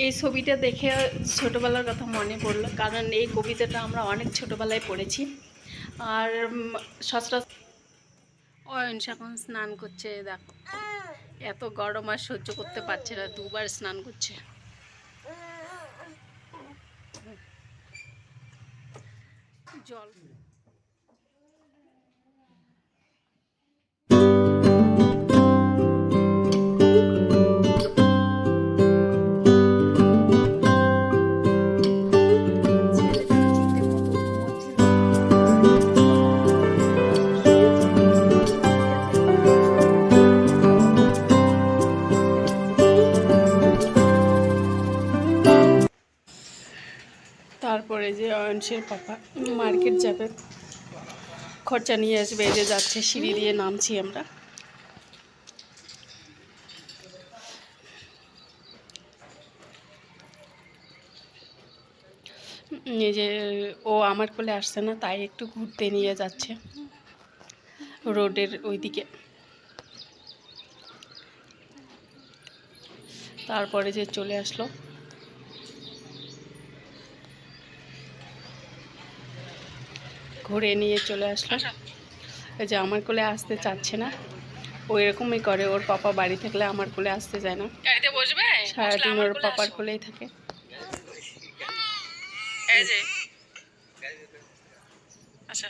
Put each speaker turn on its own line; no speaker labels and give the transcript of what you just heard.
এই ছবিটা দেখে ছোটোবেলার কথা মনে পড়ল, কারণ এই কবিতাটা আমরা অনেক ছোটোবেলায় পড়েছি। আর সচরাচর অয়নস এখন স্নান করছে, দেখো। এত গরম আর সহ্য করতে পারছে না, দুবার স্নান করছে। জল। তারপরে যে অয়নসের পাপা, মার্কেট যাবে। খরচা নিয়ে আসবে, এই যে যাচ্ছে, সিঁড়ি দিয়ে নামছি আমরা। যে ও আমার কোলে আসছে না, তাই একটু ঘুরতে নিয়ে যাচ্ছে রোডের ওইদিকে। তারপরে যে চলে আসলো। ঘুরে নিয়ে চলে আসলো। এই যে আমার কোলে আসতে চাচ্ছে না। ও এরকমই করে ওর পাপা বাড়ি থাকলে আমার কোলে আসতে যায় না। সারাদিন ওর পাপার কোলেই থাকে।
এই যে। আচ্ছা।